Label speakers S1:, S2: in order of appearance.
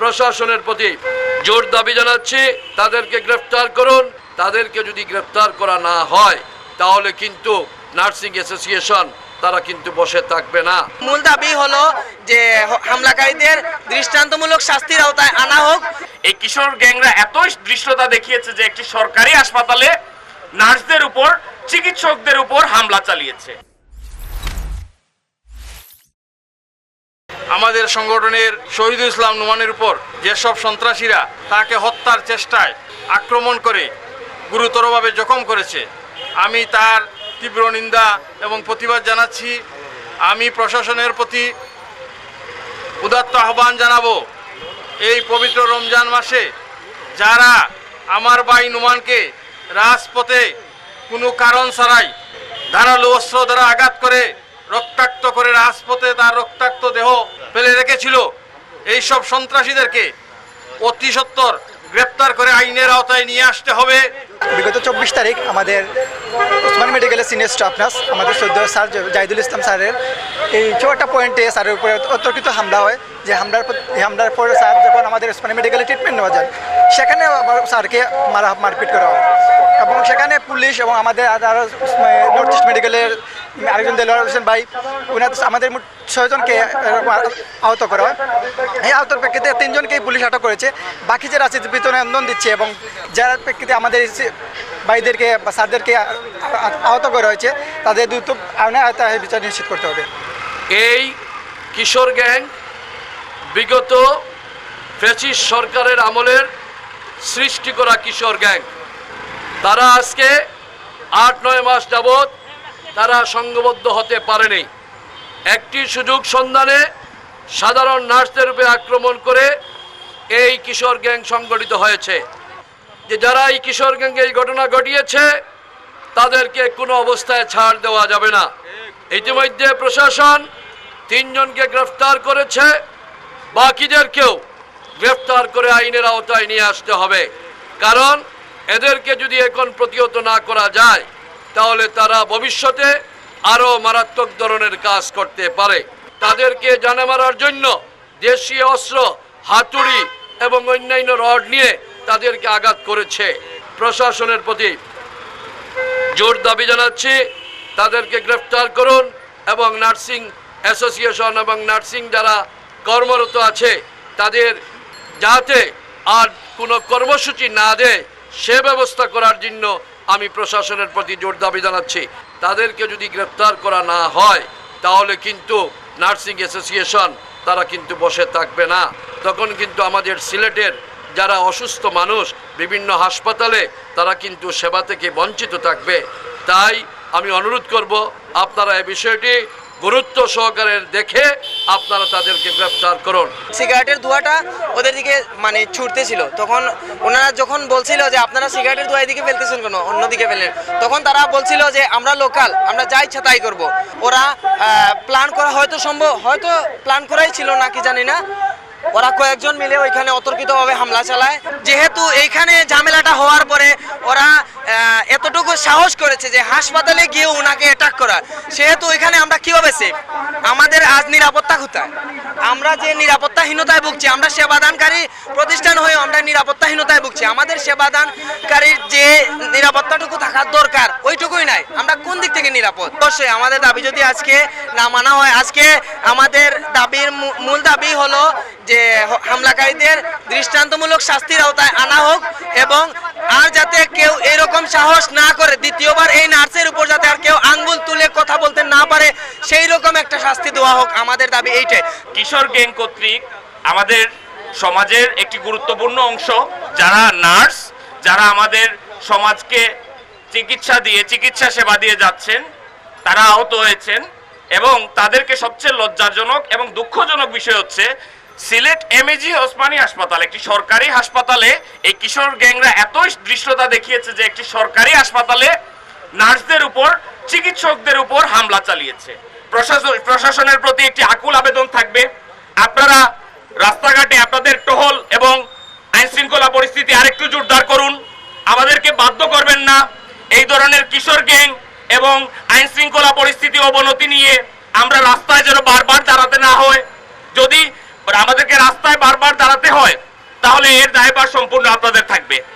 S1: প্রশাসনের প্রতি জোর দাবি জানাচ্ছি তাদেরকে গ্রেফতার করুন। তাদেরকে যদি গ্রেফতার করা না হয় তাহলে কিন্তু নার্সিং অ্যাসোসিয়েশন তারা কিন্তু বসে থাকবে না।
S2: মূল দাবি হলো যে হামলাকারীদের দৃষ্টান্তমূলক শাস্তির আওতায় আনা হোক।
S3: এই কিশোর গ্যাংরা এতই দৃশ্যতা দেখিয়েছে যে একটি সরকারি হাসপাতালে নার্সদের উপর চিকিৎসকদের উপর হামলা চালিয়েছে।
S4: আমাদের সংগঠনের শহীদুল ইসলাম নুমানের উপর যেসব সন্ত্রাসীরা তাকে হত্যার চেষ্টায় আক্রমণ করে গুরুতরভাবে জখম করেছে, আমি তার তীব্র নিন্দা এবং প্রতিবাদ জানাচ্ছি। আমি প্রশাসনের প্রতি উদাত্ত আহ্বান জানাব, এই পবিত্র রমজান মাসে যারা আমার ভাই নুমানকে রাজপথে কোনো কারণ ছাড়াই ধারালো অস্ত্র দ্বারা আঘাত করে, রক্তাক্ত করে রাজপথে তার রক্তাক্ত দেহ ফেলে রেখেছিল। এইসব সন্ত্রাসীদেরকে অতি সত্বর গ্রেপ্তার করে আইনের আওতায় নিয়ে আসতে হবে।
S5: বিগত চব্বিশ তারিখ আমাদের ওসমান মেডিকেলের সিনিয়র স্টাফ নার্স, আমাদের সদ্য স্যার জাহিদুল ইসলাম স্যারের এই ছোটা পয়েন্টে স্যারের উপরে অতর্কিত হামলা হয়। যে হামলার এই হামলার পরে স্যার যখন আমাদের ওসমান মেডিকেলে ট্রিটমেন্ট নেওয়া যায়, সেখানে আবার স্যারকে মারা মারপিট করা হয়। এবং সেখানে পুলিশ এবং আমাদের আরও নর্থ ইস্ট মেডিকেলের আরেকজন দেলোয়ার হোসেন ভাই। উনার আমাদের মোট ছয়জনকে আহত করা। হয় এই আহতর প্রেক্ষিতে তিনজনকেই পুলিশ আটক করেছে। বাকি যারা পিছনে আন্দোলন দিচ্ছে এবং যার প্রেক্ষিতে আমাদের ভাইদেরকে বা স্যারদেরকে আহত করা হয়েছে, তাদের দ্রুত আইনের আওতায় বিচার নিশ্চিত করতে হবে।
S1: এই কিশোর গ্যাং বিগত ফ্রেচিস সরকারের আমলের সৃষ্টি করা কিশোর গ্যাং। তারা আজকে আট নয় মাস যাবৎ তারা সংঘবদ্ধ হতে পারেনি। একটি সুযোগ সন্ধানে সাধারণ নার্সদের উপরে আক্রমণ করে এই কিশোর গ্যাং সংগঠিত হয়েছে। যে যারা এই কিশোর গ্যাংকে এই ঘটনা ঘটিয়েছে, তাদেরকে কোনো অবস্থায় ছাড় দেওয়া যাবে না। ইতিমধ্যে প্রশাসন তিনজনকে গ্রেফতার করেছে, বাকিদেরকেও গ্রেফতার করে আইনের আওতায় নিয়ে আসতে হবে। কারণ এদেরকে যদি এখন প্রতিহত না করা যায় তাহলে তারা ভবিষ্যতে আরও মারাত্মক ধরনের কাজ করতে পারে। তাদেরকে জানে মারার জন্য দেশীয় অস্ত্র, হাতুড়ি এবং অন্যান্য রড নিয়ে তাদেরকে আঘাত করেছে প্রশাসনের প্রতি। জোর দাবি জানাচ্ছি, তাদেরকে গ্রেফতার করুন এবং নার্সিং অ্যাসোসিয়েশন এবং নার্সিং যারা কর্মরত আছে, তাদের যাতে আর কোনো কর্মসূচি না দেয়, সে ব্যবস্থা করার জন্য আমি প্রশাসনের প্রতি জোর দাবি জানাচ্ছি। তাদেরকে যদি গ্রেফতার করা না হয়, তাহলে কিন্তু নার্সিং অ্যাসোসিয়েশন তারা কিন্তু বসে থাকবে না। তখন কিন্তু আমাদের সিলেটের যারা অসুস্থ মানুষ, বিভিন্ন হাসপাতালে তারা কিন্তু সেবা থেকে বঞ্চিত থাকবে। তাই আমি অনুরোধ করব, আপনারা এ বিষয়টি গুরুত্ব সহকারে দেখে আপনারা তাদেরকে গ্রেফতার করুন।
S2: সিগারেটের ধোঁয়াটা ওদের দিকে মানে ছুটতেছিল। তখন ওনারা যখন বলছিল যে, আপনারা সিগারেটের ধোঁয়া এদিকে ফেলতেছেন কেন? অন্যদিকে ফেলেন। তখন তারা বলছিল যে, আমরা লোকাল, আমরা যা ইচ্ছা তাই করব। ওরা প্ল্যান করা হয়তো সম্ভব, হয়তো প্ল্যান করাই ছিল না, কি জানি না। ওরা কয়েকজন মিলে ওইখানে অতর্কিতভাবে হামলা চালায়। যেহেতু এইখানে ঝামেলাটা হওয়ার পরে ওরা এতটুকু সাহস করেছে যে হাসপাতালে গিয়ে ওনাকে অ্যাটাক করা সেহেতু ওইখানে আমরা কীভাবে সেফ আমাদের আজ নিরাপত্তা কোথায়? আমরা যে নিরাপত্তাহীনতায় ভুগছি, আমরা সেবাদানকারী প্রতিষ্ঠান হয়ে আমরা নিরাপত্তাহীনতায় ভুগছি। আমাদের সেবাদানকারীর যে নিরাপত্তাটুকু থাকার দরকার, ওইটুকুই নাই। আমরা কোন দিক থেকে নিরাপদ? অবশ্যই আমাদের দাবি যদি আজকে না মানা হয়, আজকে আমাদের মূ- মূল দাবি হলো যে হামলাকারীদের দৃষ্টান্তমূলক শাস্তির আওতায় আনা হোক এবং আর যাতে কেউ এরকম সাহস না করে, দ্বিতীয়বার এই নার্সের উপর যাতে আর কেউ আঙ্গুল তুলে কথা বলতে না পারে, সেই রকম একটা শাস্তি দেওয়া হোক আমাদের দাবি এইটাই।
S3: কিশোর গ্যাং কর্তৃক আমাদের সমাজের একটি গুরুত্বপূর্ণ অংশ, যারা নার্স, যারা আমাদের সমাজকে চিকিৎসা দিয়ে, চিকিৎসা সেবা দিয়ে যাচ্ছেন, তারা আহত হয়েছেন। এবং তাদেরকে সবচেয়ে লজ্জাজনক এবং দুঃখজনক বিষয় হচ্ছে, সিলেট এমএজি ওসমানী হাসপাতাল, একটি সরকারি হাসপাতালে এই কিশোর গ্যাংরা এতই দৃশ্যতা দেখিয়েছে যে একটি সরকারি হাসপাতালে নার্সদের উপর, চিকিৎসকদের উপর হামলা চালিয়েছে। প্রশাসন, প্রশাসনের প্রতি একটি আকুল আবেদন থাকবে। আপনারা রাস্তাঘাটে আপনাদের টহল এবং আইন শৃঙ্খলা পরিস্থিতি আরেকটু জোরদার করুন। আমাদেরকে বাধ্য করবেন না। এই ধরনের কিশোর গ্যাং এবং আইন শৃঙ্খলা পরিস্থিতি অবনতি নিয়ে আমরা রাস্তায় যেন বারবার দাঁড়াতে না হয়। যদি আমাদেরকে রাস্তায় বারবার দাঁড়াতে হয়, তাহলে এর দায়ভার সম্পূর্ণ